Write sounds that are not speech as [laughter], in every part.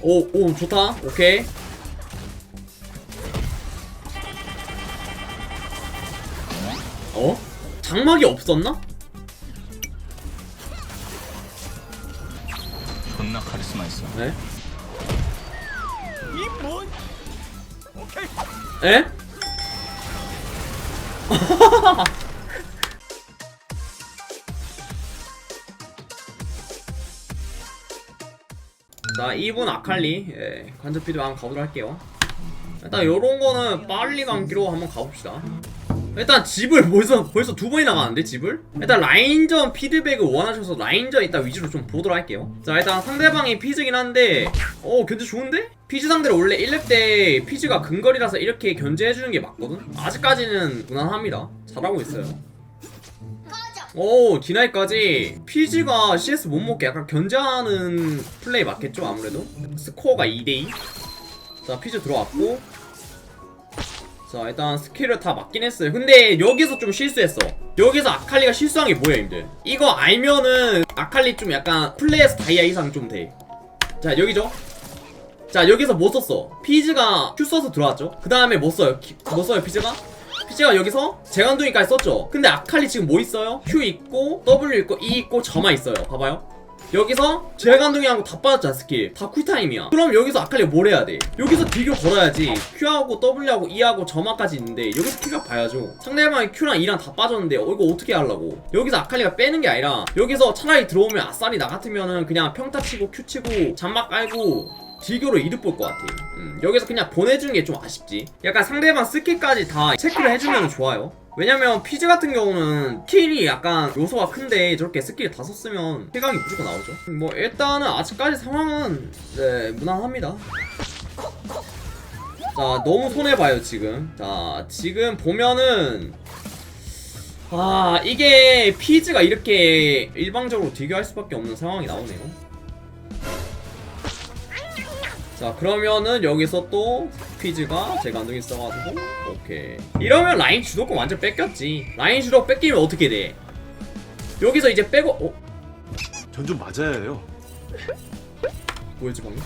오, 오, 좋다. 오케이. 어? 장막이 없었나? 존나 카리스마 있어. 네? 이뭐 오케이 에? [laughs] 자 2분 아칼리 예, 관전 피드 한번 가보도록 할게요 일단 요런 거는 빨리 감기로 한번 가봅시다 일단 집을 벌써 벌써 두 번이나 가는데 집을? 일단 라인전 피드백을 원하셔서 라인전 이따 위주로 좀 보도록 할게요 자 일단 상대방이 피즈긴 한데 어 견제 좋은데? 피즈 상대로 원래 1렙 때 피즈가 근거리라서 이렇게 견제해주는 게 맞거든? 아직까지는 무난합니다 잘하고 있어요 오 디나이까지. 피즈가 CS 못 먹게 약간 견제하는 플레이 맞겠죠 아무래도? 스코어가 2대2 자 피즈 들어왔고. 자 일단 스킬을 다 맞긴 했어요. 근데 여기서 좀 실수했어. 여기서 아칼리가 실수한 게 뭐야 님들? 이거 알면은 아칼리 좀 약간 플레이에서 다이아 이상 좀 돼자 여기죠? 자 여기서 뭐 썼어? 피즈가 Q 써서 들어왔죠? 그 다음에 뭐 써요? 키- 뭐 써요 피즈가 피즈가 여기서 재간둥이까지 썼죠? 근데 아칼리 지금 뭐 있어요? Q 있고 W 있고 E 있고 점화 있어요. 봐봐요. 여기서 재간둥이하고 다 빠졌잖아 스킬. 다 쿨타임이야. 그럼 여기서 아칼리가 뭘 해야 돼? 여기서 딜교 걸어야지. Q하고 W하고 E하고 점화까지 있는데 여기서 Q가 봐야죠. 상대방이 Q랑 E랑 다 빠졌는데 어 이거 어떻게 하려고? 여기서 아칼리가 빼는 게 아니라 여기서 차라리 들어오면 아싸리 나 같으면은 그냥 평타 치고 Q 치고 잔막 깔고 딜교로 이득 볼 것 같아. 음, 여기서 그냥 보내주는 게 좀 아쉽지. 약간 상대방 스킬까지 다 체크를 해주면 좋아요. 왜냐면 피즈 같은 경우는 킬이 약간 요소가 큰데 저렇게 스킬 다 썼으면 킬각이 무조건 나오죠. 뭐 일단은 아직까지 상황은 네 무난합니다. 자 너무 손해봐요 지금. 자 지금 보면은 아 이게 피즈가 이렇게 일방적으로 딜교할 수밖에 없는 상황이 나오네요. 자 그러면은 여기서 또 퀴즈가 제가 안동이 있어가지고 오케이 이러면 라인 주도권 완전 뺏겼지 라인 주도 뺏기면 어떻게 돼 여기서 이제 빼고 어? 전 좀 맞아야 해요. 뭐였지 방금?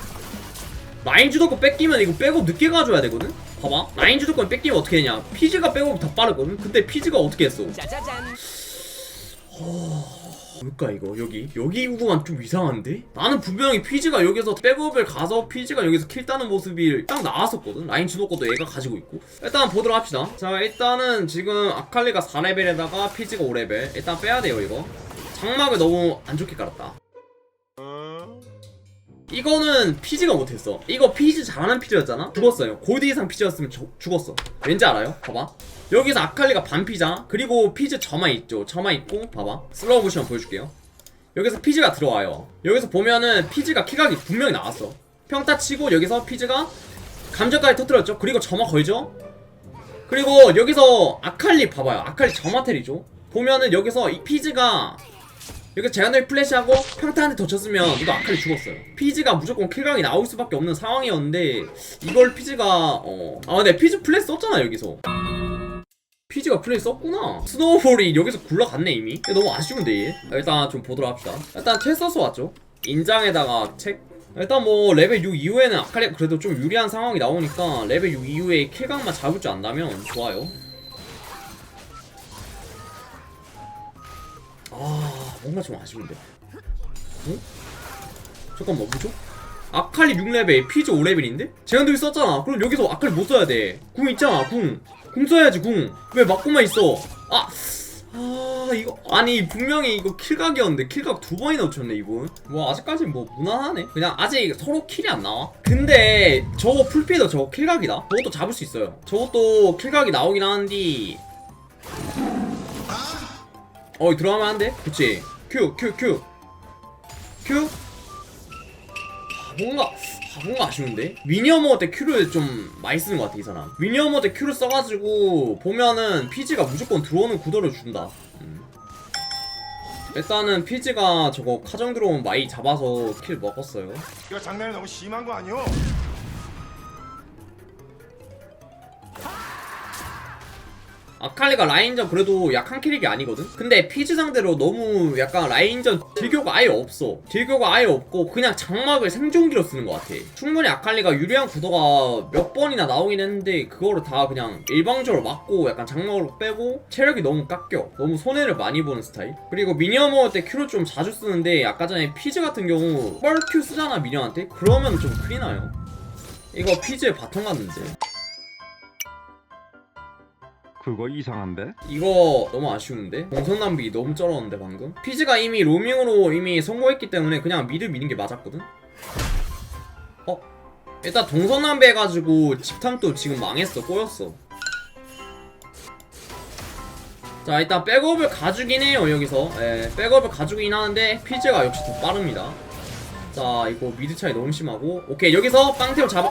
라인 주도권 뺏기면 이거 빼고 늦게 가줘야 되거든? 봐봐 라인 주도권 뺏기면 어떻게 되냐 피즈가 빼고 더 빠르거든? 근데 피즈가 어떻게 했어 짜자잔 뭘까 이거 여기. 여기 구간 좀 이상한데? 나는 분명히 피지가 여기서 백업을 가서 피지가 여기서 킬 따는 모습이 딱 나왔었거든. 라인 주도권도 얘가 가지고 있고. 일단 보도록 합시다. 자 일단은 지금 아칼리가 4레벨에다가 피지가 5레벨. 일단 빼야 돼요 이거. 장막을 너무 안 좋게 깔았다. 이거는 피지가 못했어. 이거 피지 잘하는 피지였잖아? 죽었어요. 골드 이상 피지였으면 저- 죽었어. 왠지 알아요? 봐봐 여기서 아칼리가 반피자. 그리고 피즈 점화 있죠. 점화 있고. 봐봐. 슬로우 모션 보여줄게요. 여기서 피즈가 들어와요. 여기서 보면은 피즈가 키각이 분명히 나왔어. 평타 치고 여기서 피즈가 감정까지 터뜨렸죠. 그리고 점화 걸죠. 그리고 여기서 아칼리 봐봐요. 아칼리 점화텔이죠. 보면은 여기서 이 피즈가 여기 제한을 플래시하고 평타 한 대 더 쳤으면 이거 아칼리 죽었어요. 피즈가 무조건 킬각이 나올 수밖에 없는 상황이었는데 이걸 피즈가 어아 근데 피즈 플래시 썼잖아 여기서 피지가 플레이 썼구나 스노우볼이 여기서 굴러갔네 이미 너무 아쉬운데 얘 일단 좀 보도록 합시다 일단 책 써서 왔죠 인장에다가 책 일단 뭐 레벨 6 이후에는 아칼리가 그래도 좀 유리한 상황이 나오니까 레벨 6 이후에 킬각만 잡을 줄 안다면 좋아요 아 뭔가 좀 아쉬운데 응? 잠깐만 뭐죠? 아칼리 6레벨, 피즈 5레벨인데? 제한들이 썼잖아. 그럼 여기서 아칼리 못 써야 돼. 궁 있잖아, 궁. 궁 써야지, 궁. 왜 막고만 있어? 아, 아, 이거. 아니, 분명히 이거 킬각이었는데, 킬각 두 번이나 놓쳤네, 이분. 뭐, 아직까지 뭐, 무난하네. 그냥 아직 서로 킬이 안 나와. 근데, 저거 풀피도 저거 킬각이다. 저것도 잡을 수 있어요. 저것도 킬각이 나오긴 하는데. 어, 들어가면 안 돼? 그치? 큐, 큐, 큐. 큐? 뭔가 아, 뭔가 아쉬운데 미니어머 때 큐를 좀 많이 쓰는 것 같아 이 사람 미니어머 때 큐를 써가지고 보면은 피지가 무조건 들어오는 구도를 준다 음. 일단은 피지가 저거 카정 들어온 마이 잡아서 킬 먹었어요 이거 장난이 너무 심한 거 아니오? 아칼리가 라인전 그래도 약한 캐릭이 아니거든? 근데 피즈 상대로 너무 약간 라인전 딜교가 아예 없어. 딜교가 아예 없고 그냥 장막을 생존기로 쓰는 것 같아. 충분히 아칼리가 유리한 구도가 몇 번이나 나오긴 했는데 그거를 다 그냥 일방적으로 막고 약간 장막으로 빼고 체력이 너무 깎여. 너무 손해를 많이 보는 스타일. 그리고 미니언 먹을 때 큐를 좀 자주 쓰는데 아까 전에 피즈 같은 경우 뻘큐 쓰잖아 미니언한테? 그러면 좀 큰일 나요. 이거 피즈의 바통 같는데 그거 이상한데? 이거 너무 아쉬운데? 낭비 너무 쩔었는데 방금? 피즈가 이미 로밍으로 이미 성공했기 때문에 그냥 미드 미는 게 맞았거든? 어? 일단 동선 낭비 해가지고 집탐도 지금 망했어 꼬였어 자 일단 백업을 가주긴 해요 여기서 예, 백업을 가주긴 하는데 피즈가 역시 더 빠릅니다 자 이거 미드 차이 너무 심하고 오케이 여기서 빵태로 잡아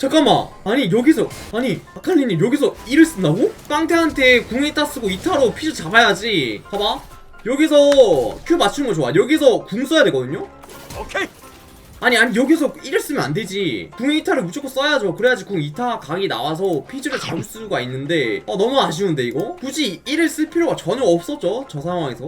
잠깐만 아니 여기서 아니 아칼리님 여기서 이를 쓴다고? 빵태한테 궁 이타 쓰고 이타로 피즈 잡아야지 봐봐 여기서 큐 맞추는 거 좋아 여기서 궁 써야 되거든요? 오케이. 아니 아니 여기서 1을 쓰면 안 되지 궁 2타를 무조건 써야죠 그래야지 궁 2타 각이 나와서 피즈를 잡을 수가 있는데 어 너무 아쉬운데 이거? 굳이 1을 쓸 필요가 전혀 없었죠 저 상황에서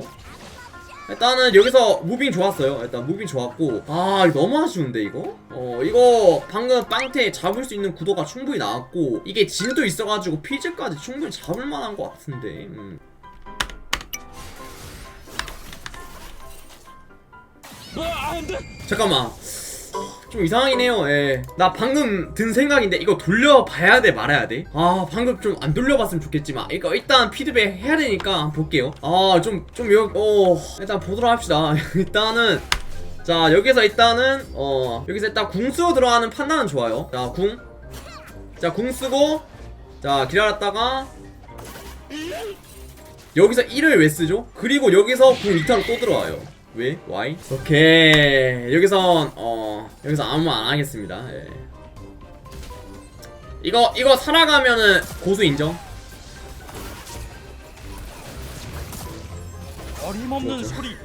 일단은 여기서 무빙 좋았어요 일단 무빙 좋았고 아 너무 아쉬운데 이거? 어 이거 방금 빵태 잡을 수 있는 구도가 충분히 나왔고 이게 진도 있어가지고 피즈까지 충분히 잡을 만한 것 같은데 음. 잠깐만 좀 이상하긴 해요 예. 나 방금 든 생각인데 이거 돌려봐야 돼 말아야 돼? 아 방금 좀 안 돌려봤으면 좋겠지만 이거 일단 피드백 해야 되니까 볼게요 아좀좀 여.. 어 일단 보도록 합시다 [laughs] 일단은 자 여기서 일단은 어 여기서 일단 궁 쓰고 들어가는 판단은 좋아요 자 궁 자 궁 쓰고 자 기다렸다가 여기서 1을 왜 쓰죠? 그리고 여기서 궁 2타로 또 들어와요 왜? Why? 오케이 여기선 어 여기서 아무 말 안 하겠습니다 예. 이거 이거 살아가면은 고수 인정 어림없는 뭐죠? 소리.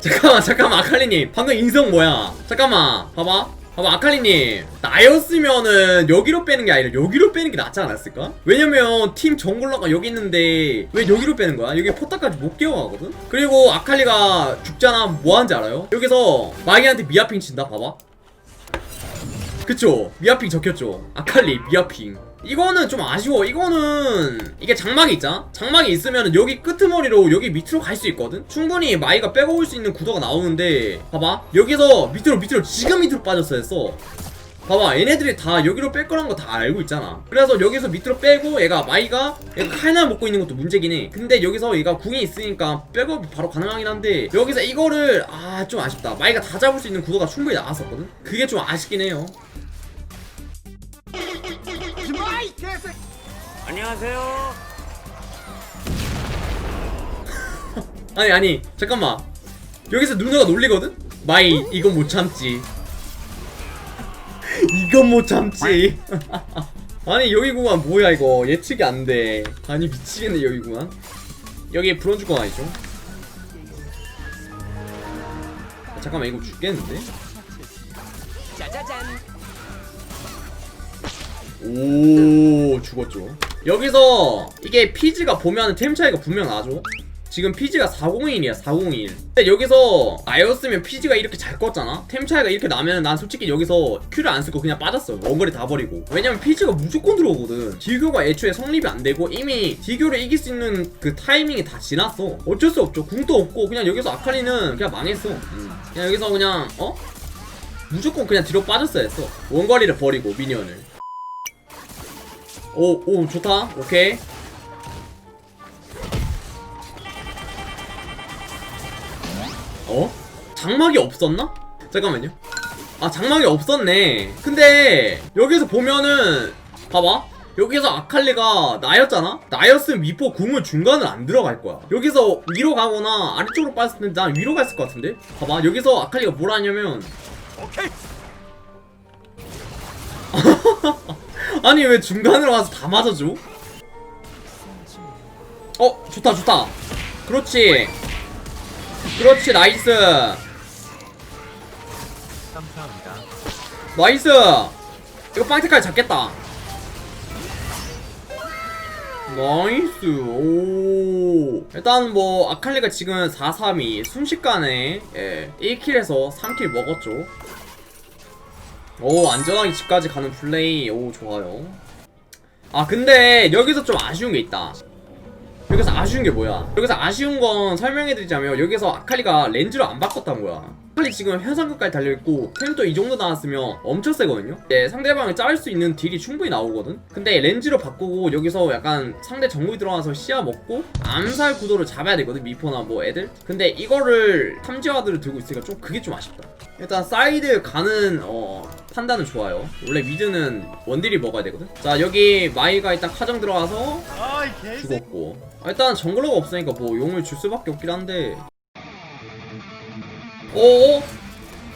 잠깐만 잠깐만 아칼리님 방금 인성 뭐야 잠깐만 봐봐 봐봐 아칼리님 나였으면은 여기로 빼는 게 아니라 여기로 빼는 게 낫지 않았을까? 왜냐면 팀 정글러가 여기 있는데 왜 여기로 빼는 거야? 여기 포탑까지 못 끼워가거든? 그리고 아칼리가 죽잖아 뭐 하는지 알아요? 여기서 마기한테 미아핑 친다 봐봐 그쵸 미아핑 적혔죠 아칼리 미아핑 이거는 좀 아쉬워. 이거는 이게 장막이 있잖아? 장막이 있으면 여기 끄트머리로 여기 밑으로 갈 수 있거든? 충분히 마이가 빼고 올 수 있는 구도가 나오는데 봐봐. 여기서 밑으로 밑으로 지금 밑으로 빠졌어 했어 봐봐. 얘네들이 다 여기로 뺄 거란 거 다 알고 있잖아. 그래서 여기서 밑으로 빼고 얘가 마이가 얘가 칼날 먹고 있는 것도 문제긴 해. 근데 여기서 얘가 궁이 있으니까 백업이 바로 가능하긴 한데 여기서 이거를 아 좀 아쉽다. 마이가 다 잡을 수 있는 구도가 충분히 나왔었거든? 그게 좀 아쉽긴 해요 안녕하세요. [laughs] 아니 아니 잠깐만 여기서 누나가 놀리거든? 마이 이건 못 참지 [laughs] 이건 못 참지 [laughs] 아니 여기 구간 뭐야 이거 예측이 안돼 아니 미치겠네 여기 구간 여기 브론즈 구간 아니죠? 아, 잠깐만 이거 죽겠는데? 오 죽었죠 여기서 이게 피지가 보면 템 차이가 분명 나죠? 지금 피지가 401이야 401 근데 여기서 나였으면 피지가 이렇게 잘 껐잖아? 템 차이가 이렇게 나면 난 솔직히 여기서 큐를 안 쓰고 그냥 빠졌어. 원거리 다 버리고. 왜냐면 피지가 무조건 들어오거든. 딜교가 애초에 성립이 안 되고 이미 딜교를 이길 수 있는 그 타이밍이 다 지났어. 어쩔 수 없죠. 궁도 없고 그냥 여기서 아칼리는 그냥 망했어. 음. 그냥 여기서 그냥 어? 무조건 그냥 뒤로 빠졌어야 했어. 원거리를 버리고 미니언을 오, 오, 좋다. 오케이. 어? 장막이 없었나? 잠깐만요. 아, 장막이 없었네. 근데, 여기서 보면은, 봐봐. 여기서 아칼리가 나였잖아? 나였으면 미포 궁은 중간을 안 들어갈 거야. 여기서 위로 가거나 아래쪽으로 빠졌을 텐데 난 위로 갔을 것 같은데? 봐봐. 여기서 아칼리가 뭘 하냐면, 오케이. [laughs] 아니 왜 중간으로 와서 다 맞아줘? 어 좋다 좋다. 그렇지. 그렇지 나이스. 감사합니다. 나이스. 이거 빵태까지 잡겠다. 나이스. 오. 일단 뭐 아칼리가 지금 4-3이 순식간에 예, 1킬에서 3킬 먹었죠 오 안전하게 집까지 가는 플레이. 오 좋아요. 아 근데 여기서 좀 아쉬운 게 있다. 여기서 아쉬운 게 뭐야? 여기서 아쉬운 건 설명해드리자면 여기서 아칼리가 렌즈를 안 바꿨단 거야. 아칼리 지금 현상급까지 달려있고 템도 이 정도 나왔으면 엄청 세거든요? 예, 상대방을 자를 수 있는 딜이 충분히 나오거든? 근데 렌즈로 바꾸고 여기서 약간 상대 정글이 들어가서 시야 먹고 암살 구도를 잡아야 되거든? 미포나 뭐 애들? 근데 이거를 탐지와드를 들고 있으니까 좀 그게 좀 아쉽다 일단 사이드 가는 어 판단은 좋아요 원래 미드는 원딜이 먹어야 되거든 자 여기 마이가 일단 카정 들어가서. 죽었고 아, 일단 정글러가 없으니까 뭐 용을 줄 수밖에 없긴 한데 오.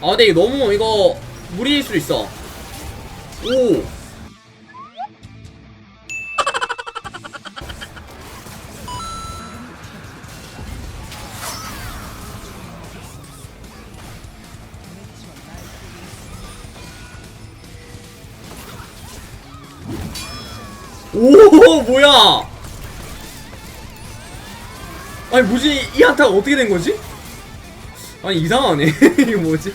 아 근데 이거 너무 이거 무리일 수 있어. 오. 오 뭐야? 아니 뭐지 이 한타가 어떻게 된 거지? 아니 이상하네 [laughs] 이거 뭐지?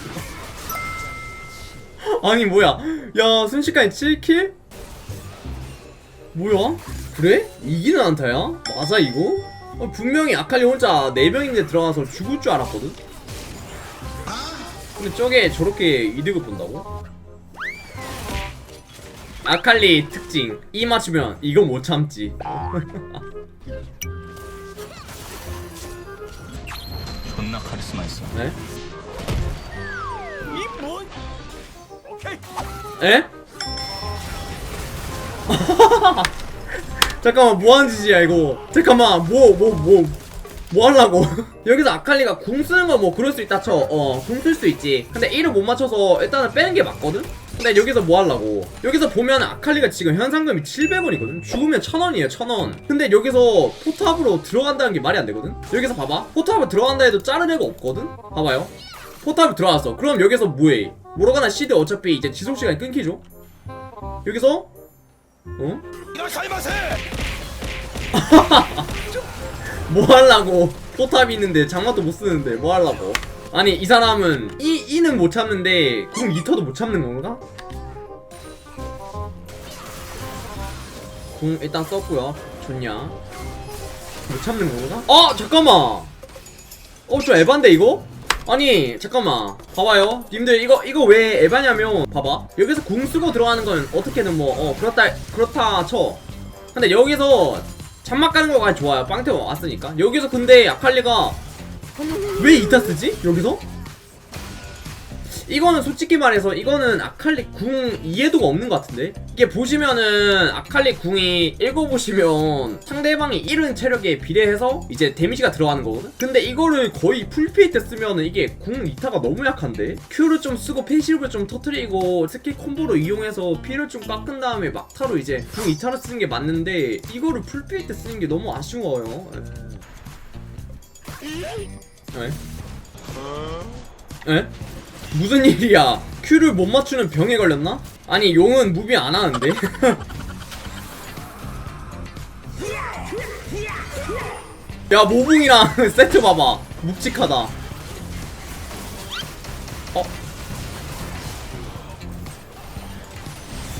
아니 뭐야 야 순식간에 7킬? 뭐야? 그래? 이기는 안타야? 맞아 이거? 어, 분명히 아칼리 혼자 4명인데 들어가서 죽을 줄 알았거든? 근데 저게 저렇게 이득을 본다고? 아칼리 특징 이 맞추면 이거 못 참지 존나 카리스마 있어. 네? 이 뭐? 오케이. 에? [laughs] 잠깐만 뭐 하는 짓이야 이거 잠깐만 뭐 뭐 뭐뭐 하려고 [laughs] 여기서 아칼리가 궁 쓰는 건뭐 그럴 수 있다 쳐어궁 쓸 수 있지 근데 1을 못 맞춰서 일단은 빼는 게 맞거든 근데 여기서 뭐 하려고? 여기서 보면 아칼리가 지금 현상금이 700원이거든? 죽으면 1000원이에요 1000원. 근데 여기서 포탑으로 들어간다는 게 말이 안 되거든? 여기서 봐봐. 포탑으로 들어간다 해도 자른 애가 없거든? 봐봐요. 포탑을 들어왔어. 그럼 여기서 뭐해? 모로가나 시드 어차피 이제 지속시간이 끊기죠? 여기서? 어? [laughs] 뭐 하려고? 포탑이 있는데 장마도 못 쓰는데 뭐 하려고 아니 이 사람은 이 이는 못 참는데 그럼 이터도 못 참는 건가? 궁 일단 썼고요. 좋냐? 못 참는 건가? 어 잠깐만! 어좀 에반데 이거? 아니 잠깐만. 봐봐요. 님들 이거 이거 왜 에바냐면 봐봐. 여기서 궁 쓰고 들어가는 건 어떻게든 뭐어 그렇다 그렇다 쳐. 근데 여기서 잔막 가는 거가 좋아요. 빵태가 왔으니까. 여기서 근데 아칼리가 왜 이타 쓰지? 여기서? 이거는 솔직히 말해서 이거는 아칼리 궁 이해도가 없는 것 같은데 이게 보시면은 아칼리 궁이 읽어보시면 상대방이 잃은 체력에 비례해서 이제 데미지가 들어가는 거거든 근데 이거를 거의 풀피이 때 쓰면은 이게 궁 이타가 너무 약한데 Q를 좀 쓰고 패시브를 좀 터트리고 스킬 콤보로 이용해서 피를 좀 깎은 다음에 막타로 이제 궁 이타로 쓰는 게 맞는데 이거를 풀피이 때 쓰는 게 너무 아쉬워요 에? 에? 무슨 일이야? Q를 못 맞추는 병에 걸렸나? 아니 용은 무비 안 하는데? [laughs] 야 모붕이랑 [laughs] 세트 봐봐 묵직하다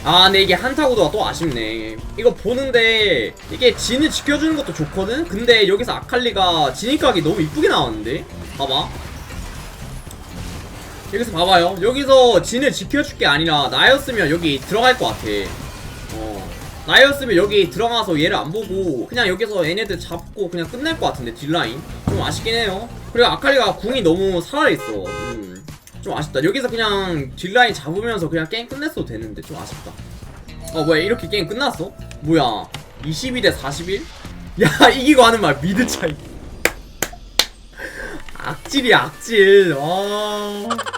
아 근데 이게 한타구도가 또 아쉽네 이거 보는데 이게 진을 지켜주는 것도 좋거든? 근데 여기서 아칼리가 진입각이 너무 이쁘게 나왔는데? 봐봐 여기서 봐봐요. 여기서 진을 지켜줄 게 아니라 나였으면 여기 들어갈 것 같아. 어. 나였으면 여기 들어가서 얘를 안 보고 그냥 여기서 얘네들 잡고 그냥 끝낼 것 같은데 딜라인 좀 아쉽긴 해요. 그리고 아칼리가 궁이 너무 살아있어. 음. 좀 아쉽다. 여기서 그냥 딜라인 잡으면서 그냥 게임 끝냈어도 되는데 좀 아쉽다. 어 뭐야 이렇게 게임 끝났어? 뭐야 22대 41? [laughs] 야 이기고 하는 말 미드 차이. [laughs] 악질이야 악질. 와.